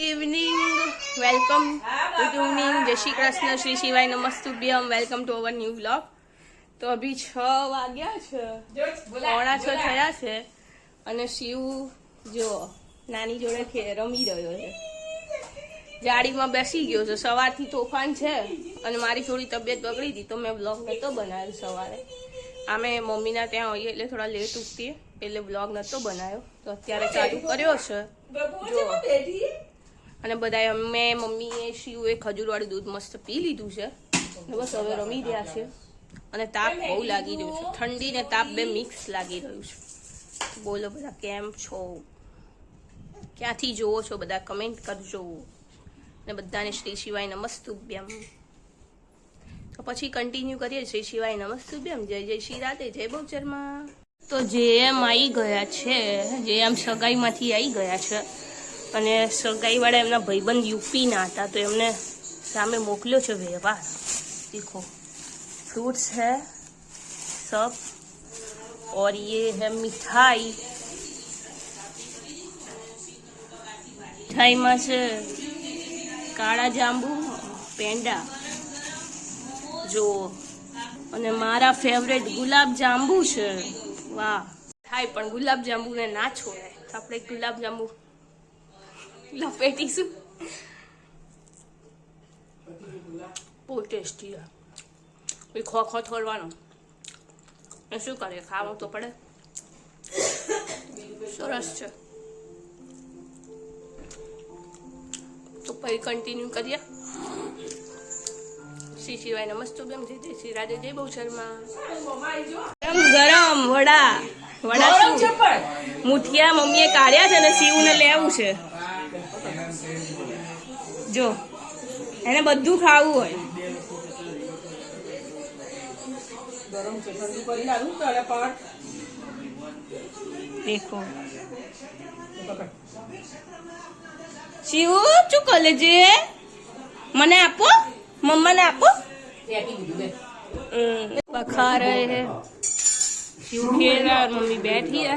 Evening welcome good evening જય શ્રી કૃષ્ણ શ્રી શિવાય નમસ્તુભ્યમ welcome to our new blog તો અભી છ વાગ્યા છે. પોણા છ થયા છે. અને શિવ જો નાની જોડે રમી રહ્યો છે. જાડીમાં બેસી ગયો છે. સવારથી તોફાન છે અને મારી થોડી તબિયત બગડી હતી, તો મેં બ્લોગ નહોતો બનાવ્યો સવારે. આમે મમ્મીના ત્યાં હોઈએ એટલે થોડા લેટ ઉઠતી એટલે બ્લોગ નહોતો બનાવ્યો. તો અત્યારે ચાલુ કર્યો છે. જો અને બધા અમે મમ્મીએ શિવે ખજૂરવાળું દૂધ મસ્ત પી લીધું છે. બસ હવે રમી રહ્યા છે. અને તાપ બહુ લાગી રહ્યું છે. ઠંડી ને તાપ બે મિક્સ લાગી રહ્યું છે. બોલો બધા, કેમ છો? ક્યાંથી જોવો છો બધા? કમેન્ટ કરજો. અને બધાને શ્રી શિવાય નમસ્તુભ્યમ. તો પછી કન્ટિન્યુ કરીએ. શ્રી શિવાય નમસ્તુભ્યમ. જય જય શ્રી રાધે. જય બહુચરમાં તો જે એમ આવી ગયા છે, જે એમ સગાઈમાંથી આવી ગયા છે અને સગાઈવાળા એમના ભાઈબંધ યુપીના હતા તો એમને સામે મોકલ્યો છે વ્યવહાર દેખો फ्रूट्स है सब और ये है मिठाई મિઠાઈમાં છે કાળા જાંબુ પેંડા જો અને મારા ફેવરેટ ગુલાબ જાંબુ છે વાહ થાય પણ ગુલાબ જાંબુને ના છોડાય તો આપણે ગુલાબ જાંબુ લપેટીશું બહુ ટેસ્ટી પછી ખો ખો થોડવાનો એ શું કરે ખાવો તો પડે સરસ છે તો પછી કન્ટિન્યુ કરીએ શ્રી શિવાય નમસ્તુભ્યમ જય જય શ્રી રાધે જય બહુ શર્મા ગરમ ગરમ વડા વડા શું મુઠિયા મમ્મીએ કાઢ્યા છે અને શિવને લેવું છે જો એને બધું ખાવું હોય. દેખો. શિવ શું કરે છે મને આપો? મમ્માને આપો? બખાર હે. શિવ ખેલ મમ્મી બેઠી હે.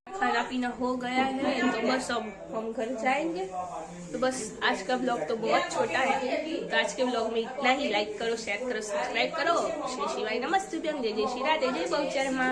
खाना पीना हो गया है तो बस अब हम घर जाएंगे तो बस आज का ब्लॉग तो बहुत छोटा है तो आज के ब्लॉग में इतना ही लाइक करो शेयर करो सब्सक्राइब करो श्री शिवाय नमस्ते जय जय श्री राधे जय बहुचरमा